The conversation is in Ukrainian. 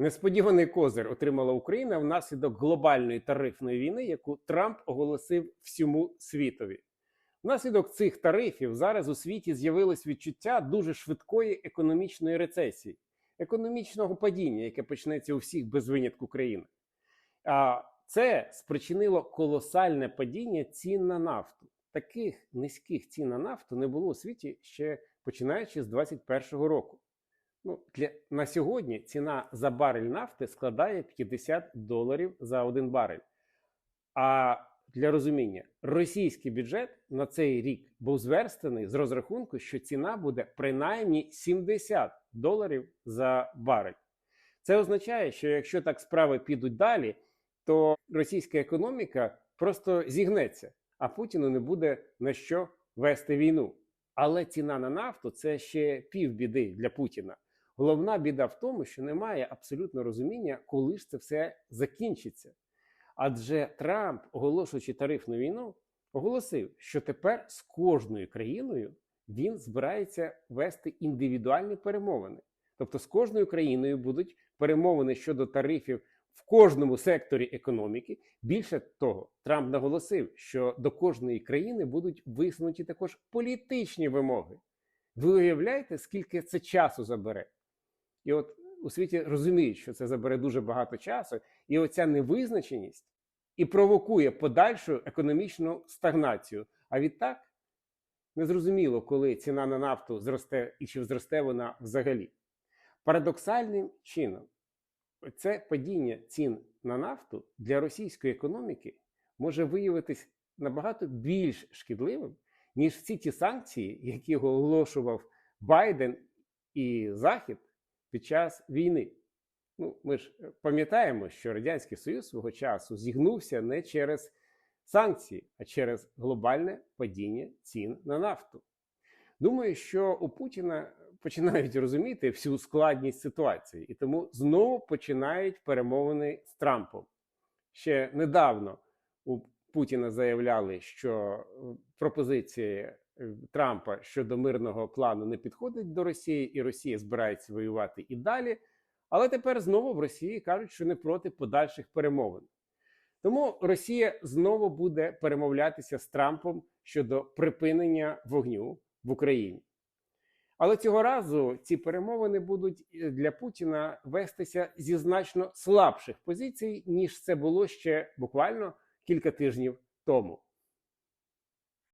Несподіваний козир отримала Україна внаслідок глобальної тарифної війни, яку Трамп оголосив всьому світові. Внаслідок цих тарифів зараз у світі з'явилось відчуття дуже швидкої економічної рецесії, економічного падіння, яке почнеться у всіх без винятку країн. А це спричинило колосальне падіння цін на нафту. Таких низьких цін на нафту не було у світі ще починаючи з 2021 року. Ну, для, на сьогодні ціна за барель нафти складає 50 доларів за один барель. А для розуміння, російський бюджет на цей рік був зверстаний з розрахунку, що ціна буде принаймні 70 доларів за барель. Це означає, що якщо так справи підуть далі, то російська економіка просто зігнеться, а Путіну не буде на що вести війну. Але ціна на нафту це ще півбіди для Путіна. Головна біда в тому, що немає абсолютно розуміння, коли ж це все закінчиться. Адже Трамп, оголошуючи тарифну війну, оголосив, що тепер з кожною країною він збирається вести індивідуальні перемовини. Тобто з кожною країною будуть перемовини щодо тарифів в кожному секторі економіки. Більше того, Трамп наголосив, що до кожної країни будуть висунуті також політичні вимоги. Ви уявляєте, скільки це часу забере? І от у світі розуміють, що це забере дуже багато часу, і оця невизначеність і провокує подальшу економічну стагнацію. А відтак незрозуміло, коли ціна на нафту зросте і чи зросте вона взагалі. Парадоксальним чином, це падіння цін на нафту для російської економіки може виявитись набагато більш шкідливим, ніж всі ті санкції, які оголошував Байден і Захід під час війни. Ну, ми ж пам'ятаємо, що Радянський Союз свого часу зігнувся не через санкції, а через глобальне падіння цін на нафту. Думаю, що у Путіна починають розуміти всю складність ситуації, і тому знову починають перемовини з Трампом. Ще недавно у Путіна заявляли, що пропозиції е, Трампа щодо мирного плану не підходить до Росії, і Росія збирається воювати і далі. Але тепер знову в Росії кажуть, що не проти подальших перемовин. Тому Росія знову буде перемовлятися з Трампом щодо припинення вогню в Україні. Але цього разу ці перемовини будуть е, для Путіна вестися зі значно слабших позицій, ніж це було ще буквально кілька тижнів тому.